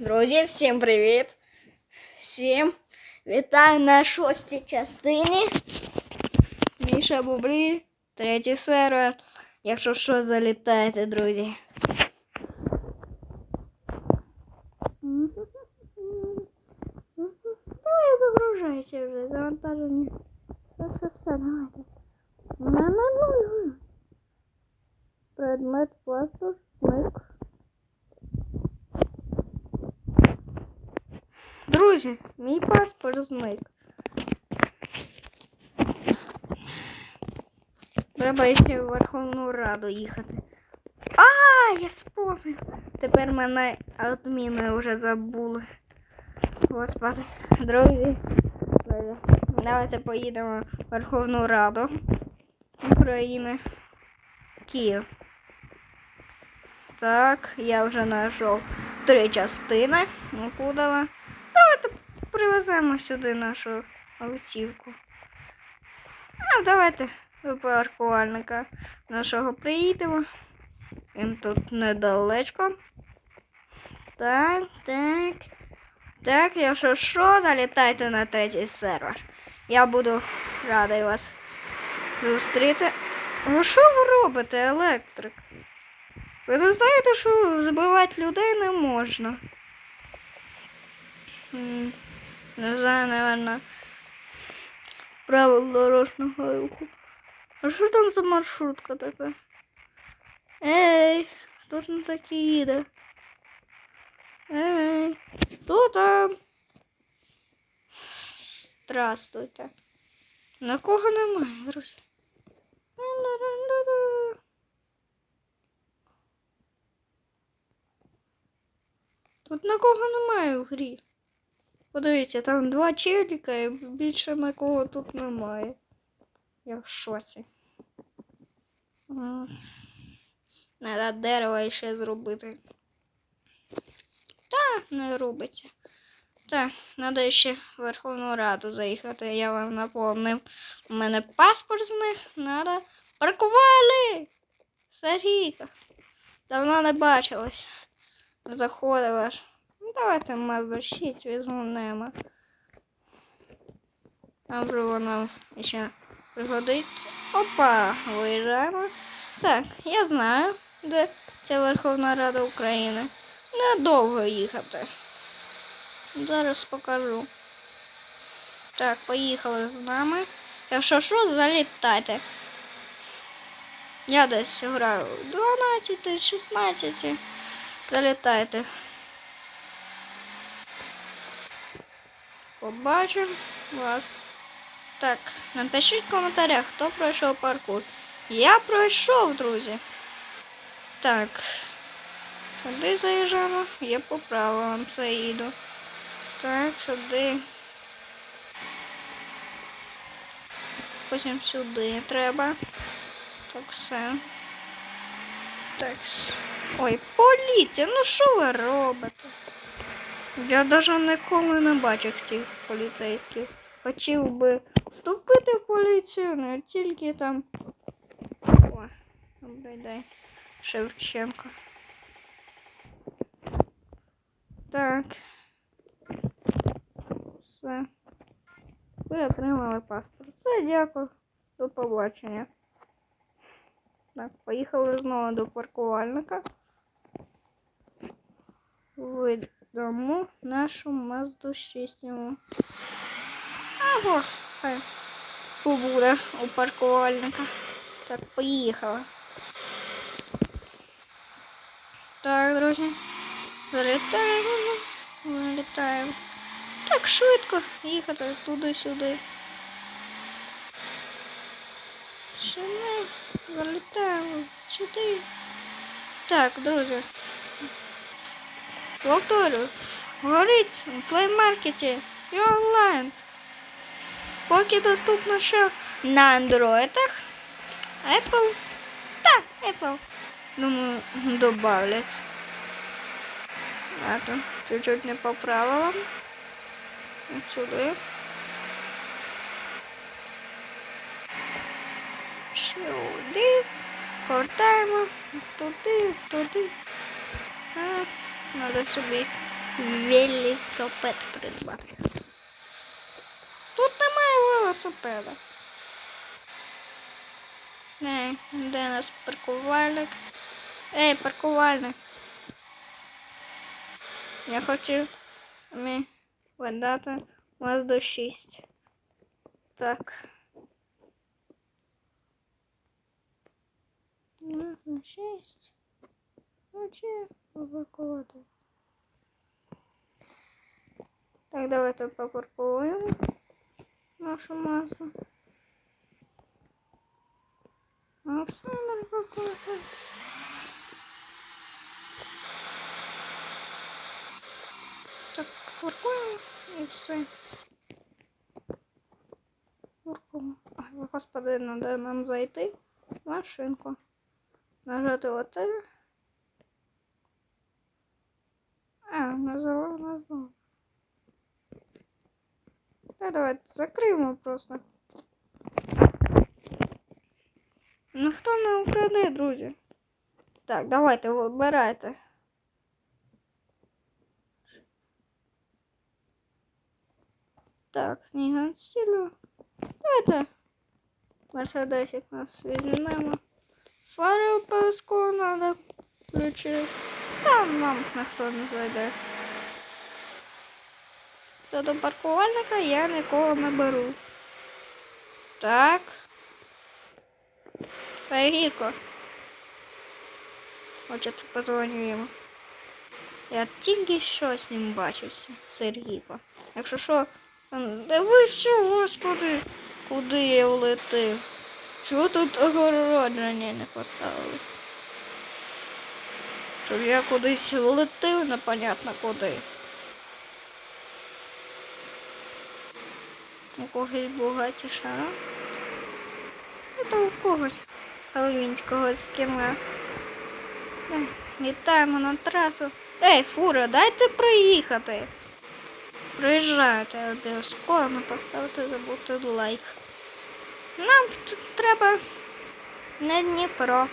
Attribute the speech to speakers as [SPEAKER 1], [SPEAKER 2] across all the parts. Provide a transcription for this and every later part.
[SPEAKER 1] Друзі, всім привіт! Всім вітаю на шостій частині. Міша Бубрі, третій сервер. Якщо що, залітайте, друзі. Давай загружайся вже, завантаження. Все, все, все, давайте. На, на нуль. Предмет, паспорт, мик. Друзі, мій паспорт зник. Треба ще в Верховну Раду їхати. А, я спомнив. Тепер мене адміни вже забули. Господи, друзі. Давайте поїдемо в Верховну Раду України. Київ. Так, я вже знайшов три частини. Кудова. Давайте привеземо сюди нашу автівку. А давайте до паркувальника нашого приїдемо. Він тут недалечко. Так, так. Так, якщо що, залітайте на третій сервер. Я буду радий вас зустріти. Ну що ви робите, електрик? Ви не знаєте, що збивати людей не можна. Не знаю, наверное, правил дорожнього руху. А що там за маршрутка така? Ей, хто ж на такі їде? Ей, хто там? Здравствуйте. На кого немає, друзі? Тут на кого немає в грі. Подивіться, там два челіка і більше на кого тут немає. Я в шоці. Треба дерево ще зробити. Так, не робиться. Так, треба ще в Верховну Раду заїхати. Я вам напомнив. У мене паспорт з них. Треба. Паркували! Сергійка. Давно не бачилась. Заходив аж. Ну, давайте мазберщить, візьмемо. А вже воно ще пригодиться. Опа, виїжджаємо. Так, я знаю, де ця Верховна Рада України. Недовго їхати. Зараз покажу. Так, поїхали з нами. Якщо що, залітайте. Я десь граю 12, 16. Залітайте. Побачимо вас. Так, напишіть в коментарях, хто пройшов паркур. Я пройшов, друзі. Так. Сюди заїжджаємо, я по правилам це їду. Так, сюди. Потім сюди треба. Так, все. Так. Ой, поліція, ну що ви робите? Я навіть ніколи не бачив цих поліцейських. Хотів би вступити в поліцію, але тільки там. О, добрий день. Шевченко. Так. Все. Ви отримали паспорт. Все, дякую. До побачення. Так, поїхали знову до паркувальника. Видамо нашу Мазду 6 йому. Або хай побуде у паркувальника. Так, поїхали. Так, друзі. Залітаємо. Вилітаємо. Так швидко їхати туди-сюди. Сюди. Залітаємо сюди. Так, друзі. Повторю. Горить в плеймаркеті і онлайн. Поки доступно ще на андроїдах. Apple. Так, Apple. Думаю, добавлять. Это чуть-чуть не по правилам. От сюди. Повертаємо. Туди, туди. А, надо собі велосипед придбати. Тут немає велосипеда. Не, де наш паркувальник? Ей, паркувальник. Я хочу мені видати вас до 6. Так. Ну, на 6. Чи попаркувати? Так, давайте попаркуємо нашу масло. Олександр какой-то. Так, паркуємо і все. Паркуємо. Ай, господи, надо нам зайти в машинку. Нажати оце. А, назову, назову. Та давайте закриємо просто. Ну хто не украде, друзі? Так, давайте вибирайте. Так, книга стилю. Давайте. Мерседесик нас візьмемо. Фари обов'язково треба включити. Там нам ніхто не зайде. До паркувальника я нікого не беру. Так. Гірко. Хочете позвоню йому. Я тільки що з ним бачився, Сергійко. Якщо що, м, дивися, господи, куди я влетив. Чого тут огородження не поставили? Щоб я кудись влетив, непонятно куди. У когось багаті шара. Це у когось Хелвінського скіна. Е, Вітаємо на трасу. Ей, фура, дайте приїхати. Приїжджайте обов'язково поставити забути лайк. Нам тут треба не Дніпро.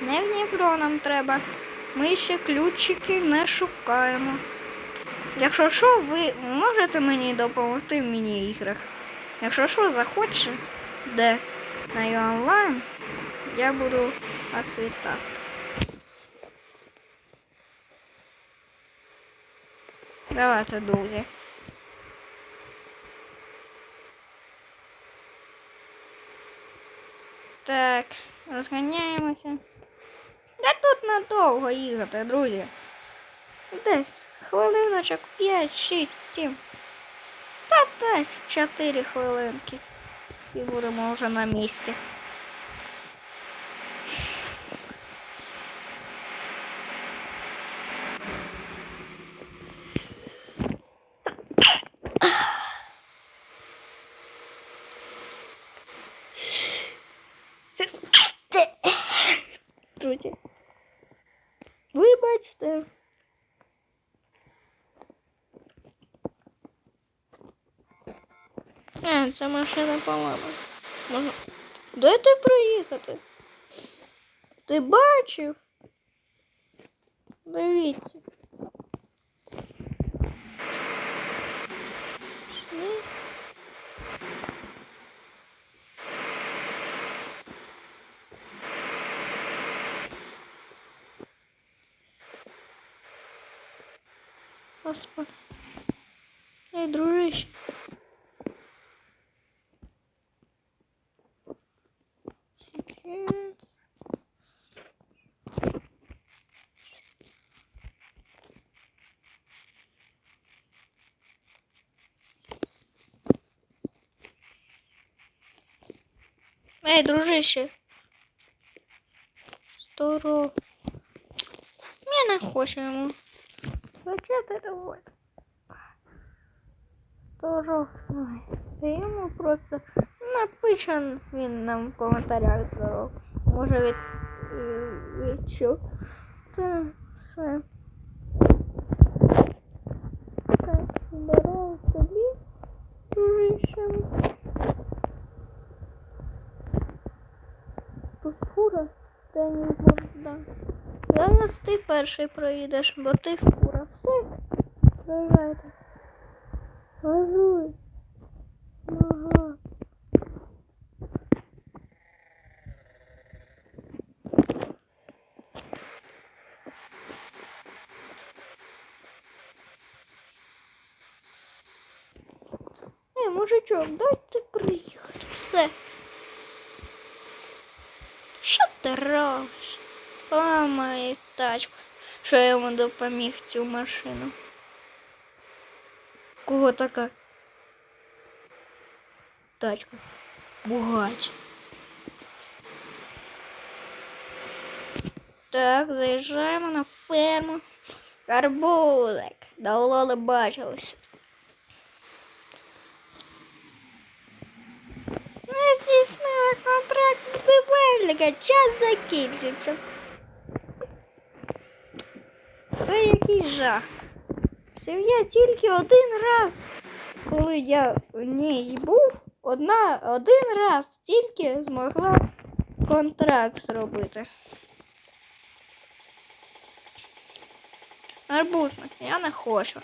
[SPEAKER 1] Не в Дніпро нам треба. Ми ще ключики не шукаємо. Якщо що, ви можете мені допомогти в міні-іграх. Якщо що, захочете, де на онлайн, я буду вас вітати. Давайте, друзі. Так, розганяємося. Та тут надовго їхати, друзі. Десь хвилиночок 5, 6, 7. Та десь 4 хвилинки. І будемо вже на місці. А, це машина поламана. Можна... Дайте проїхати. Ти бачив? Дивіться. Ні. Господи. Ей, дружище. Ей, дружище. Здорово. Я не хочу йому. Зачем ти доволі? Здорово. Та йому просто напише він нам в коментарях здорово. Може від, е, відчув. Та все. Так, здорово тобі, дружище. Та не. Зараз ти перший проїдеш, бо ти фура. Все, приїжджайте. Газуй. Ага. Ей, мужичок, дайте приїхати. Все. Ти робиш? Тачку, що я йому допоміг цю машину. Кого така? Тачка. Бугач. Так, заїжджаємо на ферму. Карбузик. Давно не бачилися. Ми здійснили контракт будівельника. Час закінчиться. Це якийсь жах. Сім'я тільки один раз, коли я в ній був, одна, один раз тільки змогла контракт зробити. Арбузник, я не хочу.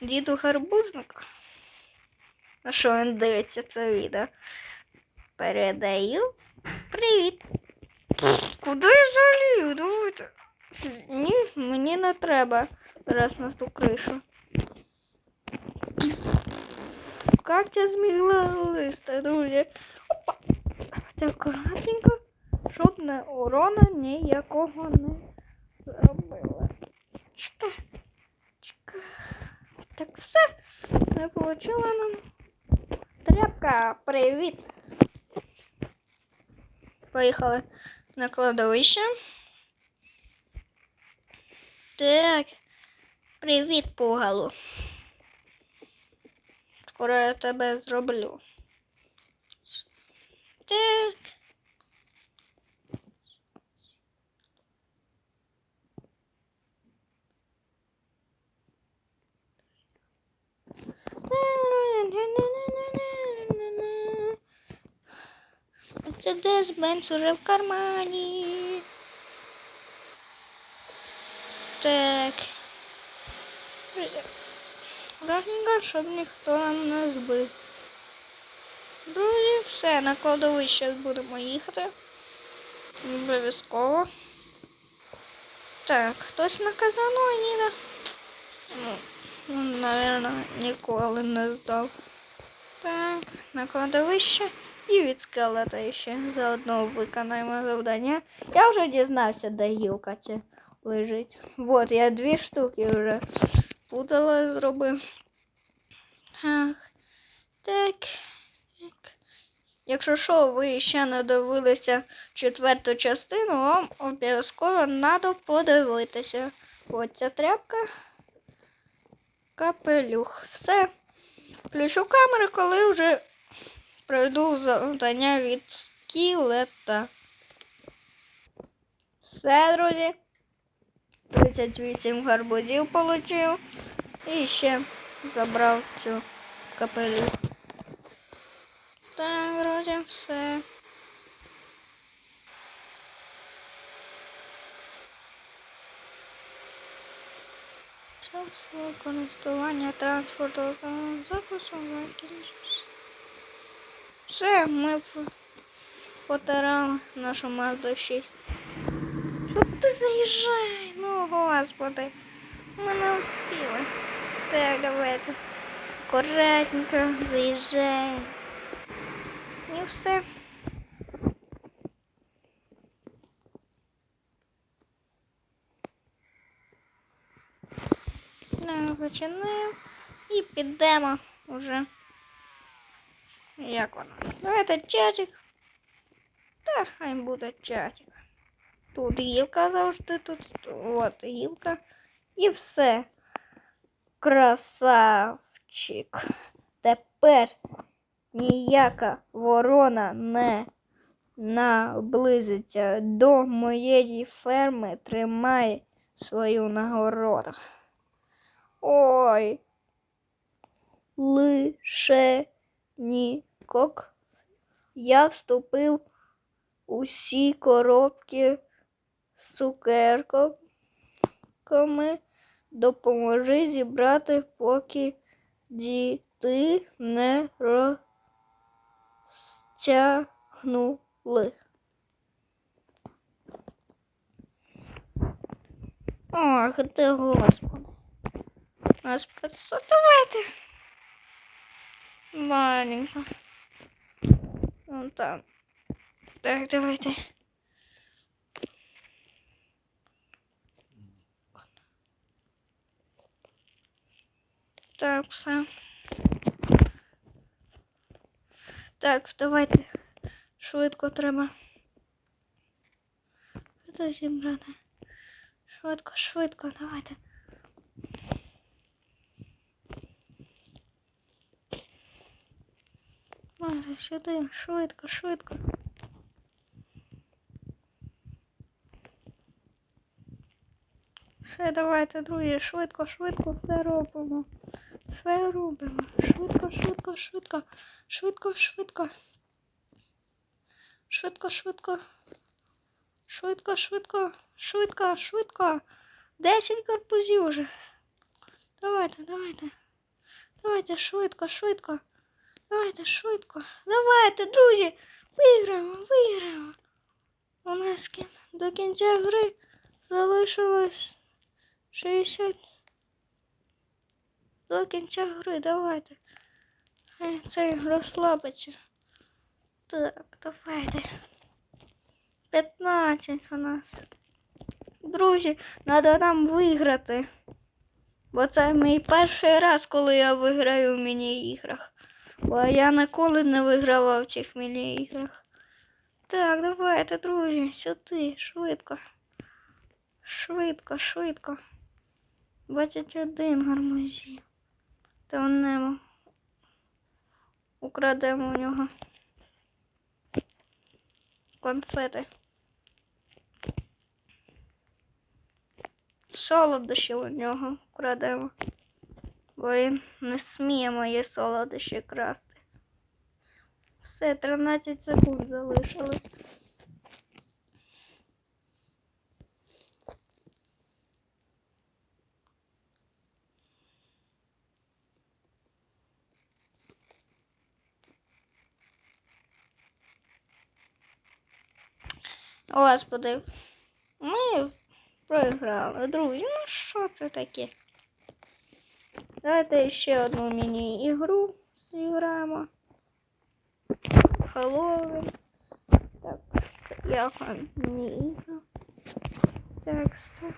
[SPEAKER 1] Діду гарбузника. А що він дивиться це відео? Передаю. Привіт. Куди я залію? Давайте. Ні, мені не треба зараз на ту кришу. Как я змігла листа, друзі? Опа. Давайте акуратненько, щоб не урона ніякого не зробила. Чекай. Чекай. Так все. Не получила нам. Тряпка, привіт. Поїхали на кладовище. Так. Привіт, пугалу. Скоро я тебе зроблю. Так. Десь Бенц уже в кармані. Так. Друзі, Раненько, щоб ніхто нам не збив. Друзі, все, на кладовище будемо їхати. Обов'язково. Так, хтось на казану їде. Ну, ну, наверное, ніколи не здав. Так, на кладовище і від скелета ще заодно виконаємо завдання. Я вже дізнався, де гілка ця лежить. Вот, я дві штуки вже путала, зробив. Так, так, так. Якщо що, ви ще не дивилися четверту частину, вам обов'язково треба подивитися. Ось ця тряпка. Капелюх. Все. Включу камеру, коли вже пройду завдання від скелета. Все, друзі. 38 гарбузів отримав. І ще забрав цю капелюх. Так, друзі, все. Час користування транспорту запису закінчився. Все, ми п- потирали нашу Мазду 6. Що ти заїжджай? Ну, господи. Ми не успіли. Так, давайте. Аккуратненько заїжджай. І все. Не зачинив і підемо вже. Як воно? Давайте чатик. Та хай буде чатик. Тут гілка завжди, тут от гілка. І все. Красавчик. Тепер ніяка ворона не наблизиться до моєї ферми, тримай свою нагороду. Ой. Лише нікок. Я вступив усі коробки з цукерками. Допоможи зібрати, поки діти не розтягнули. Ох, ти господи. Що давайте. Маленько. Вон там. Так, давайте. Так, все. Так, давайте. Швидко треба. Це зібрати. Швидко, швидко, давайте. Давайте сюди, швидко, швидко. Все, давайте, друзі, швидко, швидко все робимо. Все робимо. Швидко, швидко, швидко. Швидко, швидко. Швидко, швидко. Швидко, швидко, швидко, швидко. Десять карпузів уже. Давайте, давайте. Давайте швидко, швидко. Давайте швидко. Давайте, друзі. Виграємо, виграємо. У нас до кінця гри залишилось 60. До кінця гри, давайте. Хай Цей розслабиться. Так, давайте. 15 у нас. Друзі, треба нам виграти. Бо це мій перший раз, коли я виграю в міні-іграх. Бо я ніколи не вигравав в цих міні-іграх. Так, давайте, друзі, сюди, швидко. Швидко, швидко. 21 гармозів. Та немо. Украдемо у нього. Конфети. Солодощі у нього крадемо. Бо він не сміє мої солодощі красти. Все, 13 секунд залишилось. Господи, ми програли. Друзі, ну що це таке? Давайте ще одну міні-ігру зіграємо. Хеллоуін. Так, як вам міні-ігра? Так, стоп.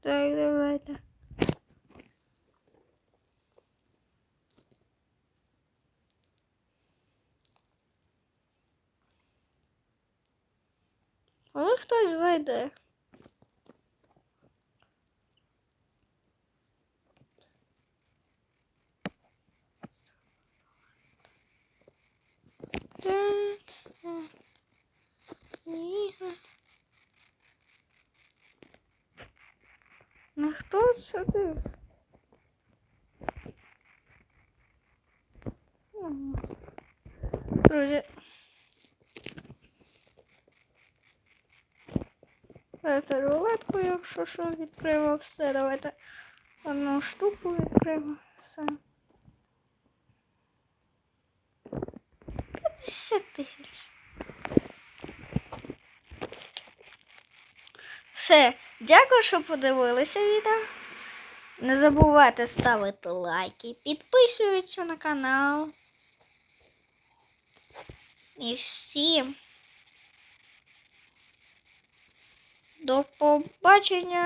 [SPEAKER 1] Так, давайте. Але хтось зайде. Так. е, Ігра. Ну хто це дивиться? Ага. Друзі. Давайте рулетку, якщо що, відкриємо все. Давайте одну штуку відкриємо. Все. 50 тисяч. Все. Дякую, що подивилися відео. Не забувайте ставити лайки, підписуйтесь на канал. І всім. До побачення.